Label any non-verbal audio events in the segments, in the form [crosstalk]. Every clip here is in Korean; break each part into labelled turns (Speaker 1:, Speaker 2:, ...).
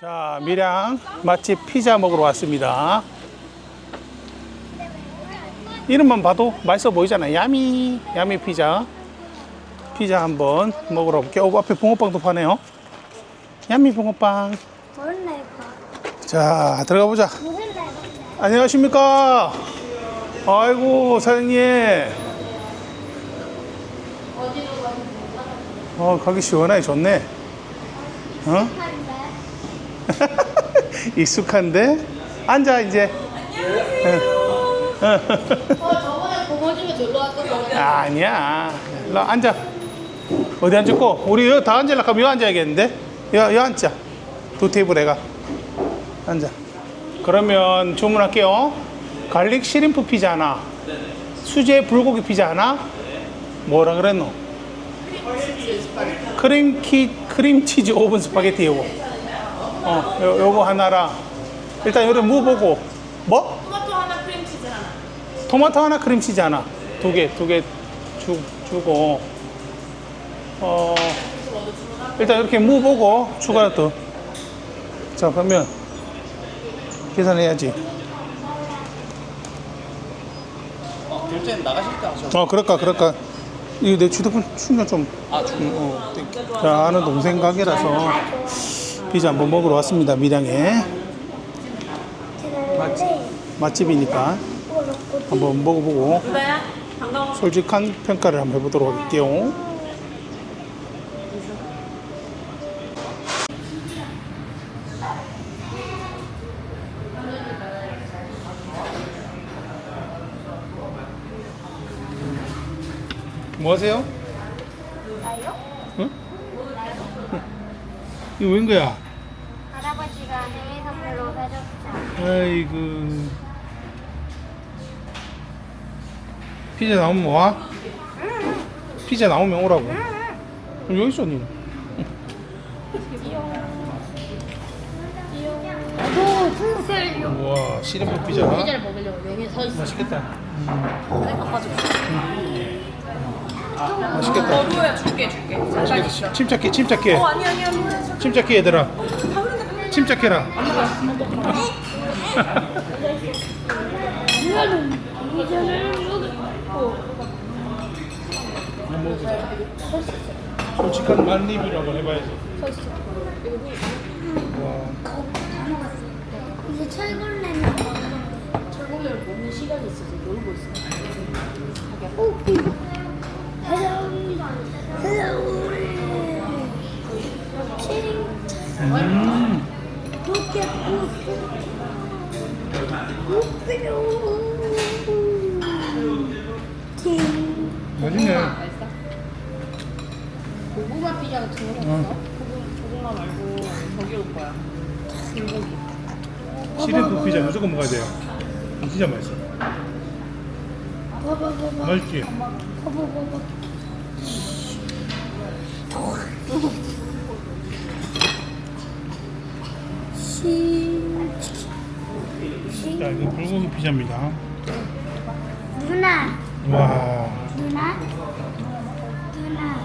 Speaker 1: 자, 밀양 맛집 피자 먹으러 왔습니다. 이름만 봐도 맛있어 보이잖아요. 야미, 야미 피자. 피자 한번 먹으러 볼게요. 어, 앞에 붕어빵도 파네요. 야미 붕어빵. 자, 들어가 보자. 안녕하십니까? 아이고, 사장님. 어, 가기 시원하게 좋네. 어?
Speaker 2: 한데 [laughs]
Speaker 1: 익숙한데? 앉아, 이제.
Speaker 3: 저번에 고모 집에 놀러 왔던 거
Speaker 1: 아니야. 일로 앉아. 어디 앉을고? 우리 여기 다 앉으려고 하면 여기 앉아야겠는데? 여기, 여기 앉자. 두 테이블 해가. 앉아. 그러면 주문할게요. 갈릭 시림프 피자 하나. 수제 불고기 피자 하나. 뭐라 그랬노? 크림키, 크림치즈 오븐 스파게티 요거. 어, 요, 요거 하나랑. 일단 요래 무 보고. 뭐?
Speaker 3: 토마토 하나 크림치즈 하나
Speaker 1: 토마토 하나 크림치즈 하나 두 개 두 개 주고 어 일단 이렇게 무 보고 추가 더자 그러면 계산해야지
Speaker 4: 결제는 나가실 때 하셔.
Speaker 1: 어 그럴까 그럴까 이거 내 휴대폰 충전 좀
Speaker 4: 아, 중.
Speaker 1: 음, 어, 자 아는 동생 가게라서 피자 한번 먹으러 왔습니다 밀양에 맛집 맛집이니까 한번 먹어보고
Speaker 3: 반가워
Speaker 1: 솔직한 평가를 한번 해보도록 할게요. 뭐 하세요?
Speaker 2: 나요?
Speaker 1: 응? 이거 웬 거야?
Speaker 2: 할아버지가 생일 선물로 사줬죠.
Speaker 1: 아이고. 피자 나오면 와? 피자 나오면 오라고. 그럼 여기 있어, 니.
Speaker 2: 오?
Speaker 1: 우와, 시름프 피자.
Speaker 3: 피자를 먹으려고 여기 서 있어
Speaker 1: 맛있겠다.
Speaker 3: 아빠 가지고
Speaker 1: 맛있겠다.
Speaker 3: 루야 줄게 줄게
Speaker 1: 맛있겠다. 침- 침착해, 침착해.
Speaker 3: 어 아니 아니 아니
Speaker 1: 침착해, 얘들아. 침착해라. 한번 먹어보자. [laughs] 솔직한 만 리뷰라고 해봐야지. 와.
Speaker 2: 이제 철골렘이
Speaker 3: 철공을 먹는 시간이 있어서 놀고 있어
Speaker 2: 오, 치링
Speaker 1: 음. 맛있네.
Speaker 3: 고구마 피자 같은 거
Speaker 1: 어.
Speaker 3: 없어? 고구- 고구마 말고 저기 올 거야 불고기
Speaker 1: 시래프 피자 무조건 먹어야 돼요. 진짜 맛있어.
Speaker 2: 봐봐봐봐
Speaker 1: 맛있지?
Speaker 2: 봐봐 봐봐 시
Speaker 1: 자, 이거 불고기 피자입니다.
Speaker 2: 누나
Speaker 1: 와.
Speaker 2: 누나 누나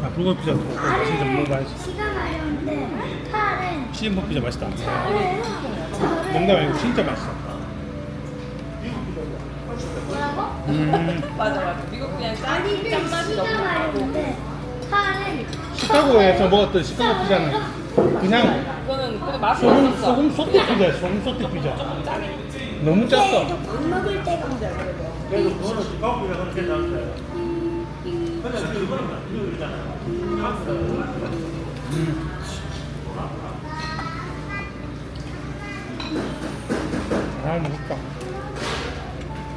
Speaker 1: 자, 불고기 피자 진짜
Speaker 2: 알을
Speaker 1: 먹어봐야지.
Speaker 2: 시간 마려운데 탈은
Speaker 1: 시래프 피자 맛있다.
Speaker 2: 탈을
Speaker 1: 농담 아니고 진짜 맛있어.
Speaker 2: 뭐라고?
Speaker 1: 음.
Speaker 3: 맞아 맞아 이거 그냥 짠
Speaker 2: 아니
Speaker 3: 짠맛이
Speaker 2: 시간
Speaker 3: 너무 나고
Speaker 2: 마려운데
Speaker 1: 시카고에서 먹었던 시카고 피자는 그냥
Speaker 3: 이거는 근데 맛이
Speaker 1: 소금,
Speaker 3: 없었어
Speaker 1: 소금 소트 피자야, 소금 소트 피자. 너무 짰어.
Speaker 2: 밥 먹을 때가
Speaker 1: 아, 맛있다.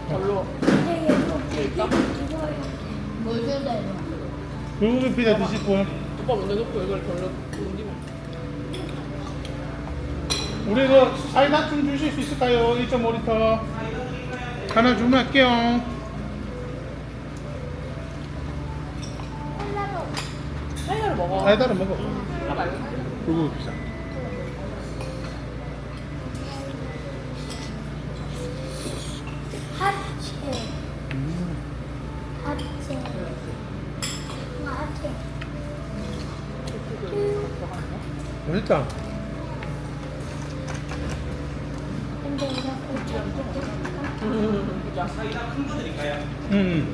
Speaker 3: 별로 뭘 준다 이거
Speaker 1: 불고기 피자 드실 분?
Speaker 3: 오빠 먼저 놓고 이걸 별로 옮기면
Speaker 1: 우리 이거 사이다 좀 주실 수 있을까요? 1.5리터. 하나 주문할게요.
Speaker 3: 사이다를 먹어
Speaker 1: 사이다를 먹어. 불고기 피자.
Speaker 2: 그러니까. 음.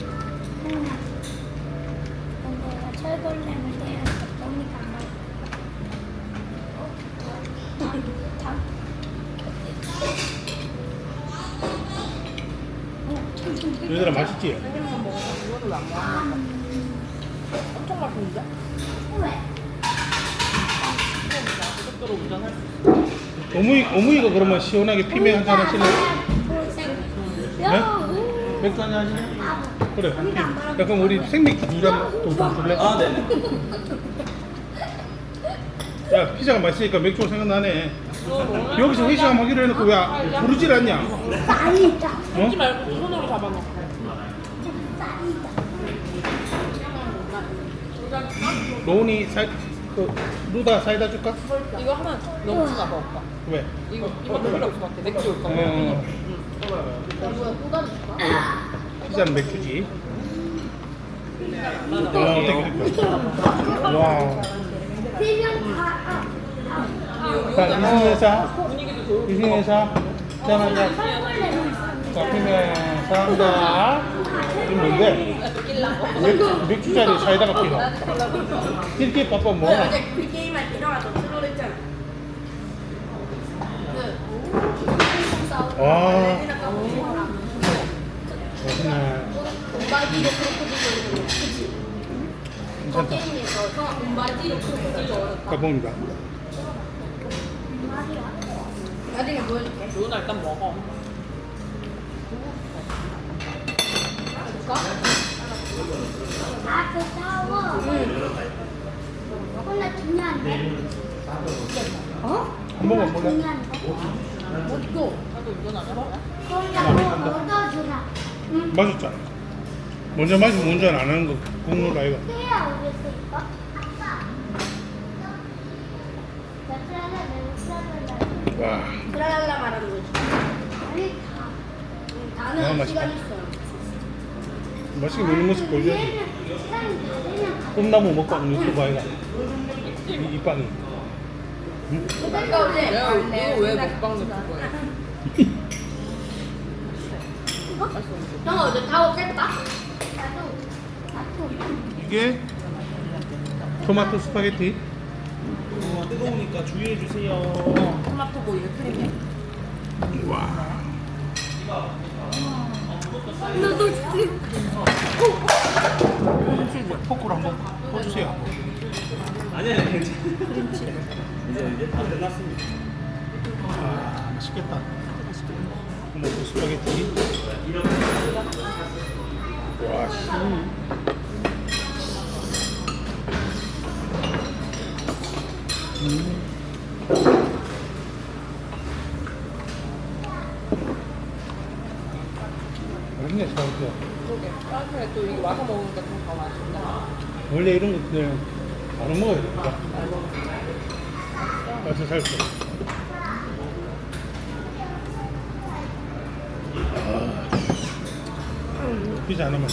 Speaker 1: 얘들아 맛있지?
Speaker 3: 음. 엄청 맛있는데?
Speaker 2: 왜?
Speaker 3: 어.
Speaker 1: 어머니 어머니가 그러면 시원하게 피메 한잔 하실래?
Speaker 2: 야,
Speaker 1: 맥주 한잔 하실래? 그래 한 피. 야 그럼 우리 생맥주 두잔더 줄래?
Speaker 4: 아 네네.
Speaker 1: 야 피자가 맛있으니까 맥주가 생각나네. 여기서 회식 한번 하기로 해놓고 왜 부르질 않냐?
Speaker 2: 쌀이다.
Speaker 1: 어?
Speaker 3: 하지 말고 두 손으로 잡아놓고.
Speaker 2: 쌀이다.
Speaker 1: 로운이 사, 그, 루다 사이다 줄까?
Speaker 3: 이거 하나 너무 봐, 오빠.
Speaker 1: 왜?
Speaker 3: 이거, 이것도 필요 없을 것 같아. 맥주 올까 봐.
Speaker 1: 어,
Speaker 3: 아,
Speaker 1: 피자는 맥주지. 와, 자, 이승에서,
Speaker 3: 분위기도 좋을
Speaker 1: 이승에서, 짠, 자,
Speaker 2: 있었는데.
Speaker 1: 자, 피메, 사한다. 이거 뭔데? 맥주, 맥주자리 사이다가 필요. 이렇게 바빠 뭐?
Speaker 3: 어제 우리 게임할 때 형아 너 트롤 했잖아.
Speaker 1: 와, 맛있네.
Speaker 3: 돈바지로 크로코딜 그치?
Speaker 1: 괜찮다.
Speaker 3: 게임에서 형.
Speaker 1: 가봅니다.
Speaker 3: 나중에 보여줄게. 조은아 일단 먹어.
Speaker 2: 아, 그 싸워. 콜라 중요한데? 어?
Speaker 1: 한 번만
Speaker 2: 콜라
Speaker 1: 볼래?
Speaker 2: 중요한데?
Speaker 3: 어디고? 나도
Speaker 2: 안뭐 얻어주라. 응.
Speaker 1: 맛있잖아. 먼저 마시면 운전 안 하는 거 국룰 아이가.
Speaker 2: 해야 살이야? 몇 살이야?
Speaker 1: 와,
Speaker 3: 트랄랄라 말하는 거지.
Speaker 2: 아니, 다.
Speaker 3: 나는
Speaker 1: 맛있다.
Speaker 3: 시간 있어.
Speaker 1: 맛있게 먹는 모습 보여줘야지.
Speaker 2: 다.
Speaker 1: 꿈나무 먹방 유튜브 아이가. 이, 이 빵이.
Speaker 3: 그러니까 어제 내가 이거 왜 먹방 유튜브야? 형 어제?
Speaker 2: 나도, 나도.
Speaker 1: 이게 토마토 스파게티.
Speaker 4: 뜨거우니까 주의해 주세요.
Speaker 3: 토마토 뭐 이거 크림이야?
Speaker 1: 와.
Speaker 2: 너도 지금.
Speaker 1: 포크로 한번 퍼주세요.
Speaker 4: 아니 아니 괜찮아. 이제 이제 다 끝났습니다.
Speaker 1: 아, 맛있겠다. 토마토 스파게티. 와, 씨. 맛있네, 스파게티.
Speaker 3: 그러게. 따뜻해 또 이거 와서 먹으니까 좀더 맛있다.
Speaker 1: 원래 이런 거 그냥 바로 먹어야 되니까. 맛을 살수. 아, 피자 하나만.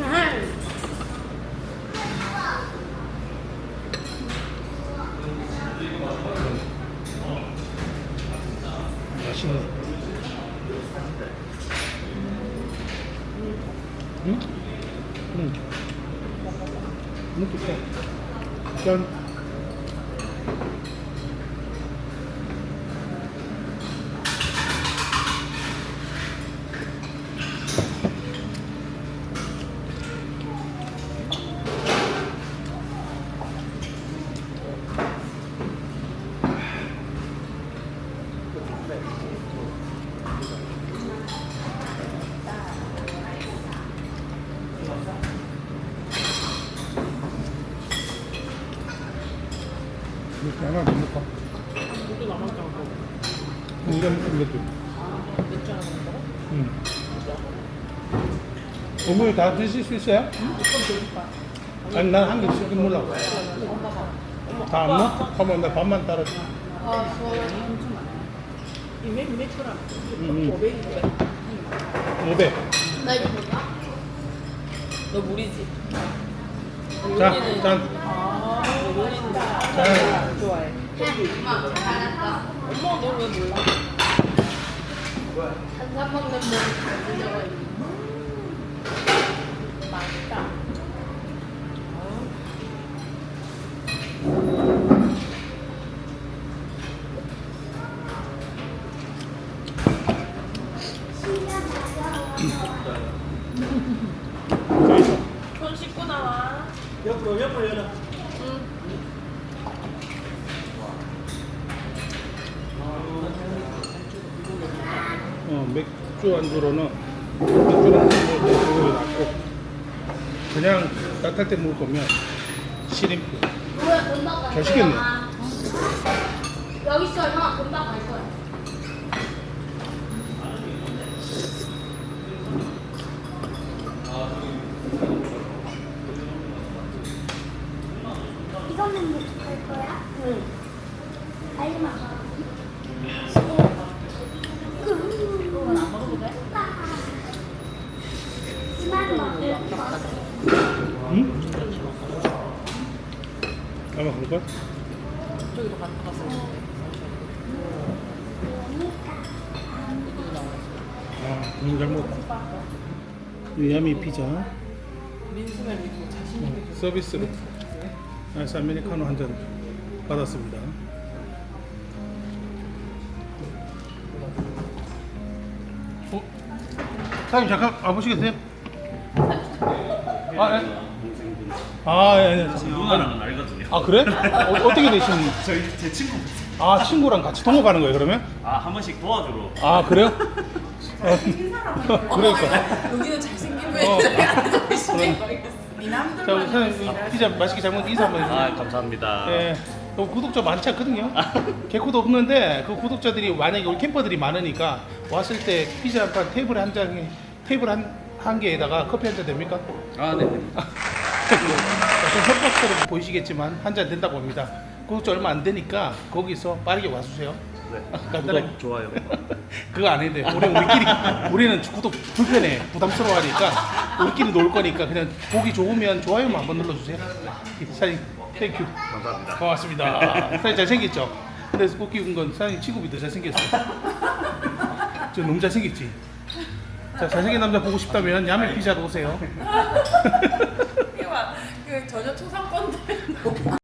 Speaker 1: 맛 먹겠어. 짠. 이렇게 하나 더 먹어.
Speaker 3: 이것도 남았잖아.
Speaker 1: 이거 먹는 것도.
Speaker 3: 맥주 하나 먹는다고?
Speaker 1: 응. 어머니 다 드실 수 있어요? 아니 난 한 개씩 먹으려고. 다안 먹? 하면 나 밥만 따라줘.
Speaker 3: 아, 저는 엄청 많아. 이메.
Speaker 1: 응, 응.
Speaker 3: 500,
Speaker 1: 500.
Speaker 3: 나 이거? 너 물이지?
Speaker 1: 자, 짠. 짠.
Speaker 3: 좋아해. 엄마, 잘했다. 엄마 너왜 몰라? 한잔 먹는 들려가지고. 맛있다. 손 씻고 나와.
Speaker 4: 옆으로 옆으로 열어.
Speaker 3: 응.
Speaker 1: 어, 맥주 안주로는 맥주랑 맥주를 놨고 그냥 따뜻할 때 먹을 거면 갈잘 시켰네.
Speaker 2: 여기 있어 형 금방 갈 거야. 이거는 뭐갈 거야? 응. 빨리 먹어.
Speaker 3: 그건 안 먹어도 돼?
Speaker 2: 이만 먹어.
Speaker 1: 응? 아마 그럴걸?
Speaker 3: 저기로 갔다 갔어.
Speaker 1: 아, 너무 잘 먹었다 유야미 피자
Speaker 3: 민수를 믿고 자신 있게.
Speaker 1: 서비스로 아이스 아메리카노 한 잔 받았습니다. 어? 사장님 잠깐 와보시겠어요? 아, 예. 아, 예, 예.
Speaker 4: 누나는 알거든요.
Speaker 1: 아 그래? 어, 어떻게 되신? [laughs]
Speaker 4: 저희 제 친구.
Speaker 1: 아 친구랑 같이 동업하는 거예요 그러면?
Speaker 4: 아 한 번씩 도와주러.
Speaker 1: 아 그래요? [laughs] 어, 그러니까.
Speaker 3: 여기는 잘생긴
Speaker 1: 어. [laughs]
Speaker 3: 왜?
Speaker 1: 자, 우리 사장님 피자 맛있게 잘 먹는 인사 한번 해주세요.
Speaker 4: 아 감사합니다.
Speaker 1: 예. 또 구독자 많지 않거든요. 개코도 없는데 그 구독자들이 만약에 우리 캠퍼들이 많으니까 왔을 때 피자 한 판 테이블 한 장에 테이블 한, 한 개에다가 커피 한 잔 됩니까?
Speaker 4: 아 네.
Speaker 1: 약간 협박처럼 보이시겠지만 한 잔 된다고 합니다. 구독자 얼마 안 되니까 거기서 빠르게 와주세요.
Speaker 4: 네. 좋아요. [laughs]
Speaker 1: 그거 안 해도 돼. 우리 우리끼리 우리는 구독 불편해 부담스러워하니까 우리끼리 놀 거니까 그냥 보기 좋으면 좋아요만 한번 눌러주세요. 사장님 땡큐.
Speaker 4: 감사합니다.
Speaker 1: 고맙습니다. [laughs] 사장님 잘생겼죠? 근데 웃기는 건 사장님 친구비 더 잘생겼어. 저 너무 잘생겼지? 자, 잘생긴 남자 보고 싶다면 야매 피자로 오세요. [laughs]
Speaker 3: 그 전혀 초상권들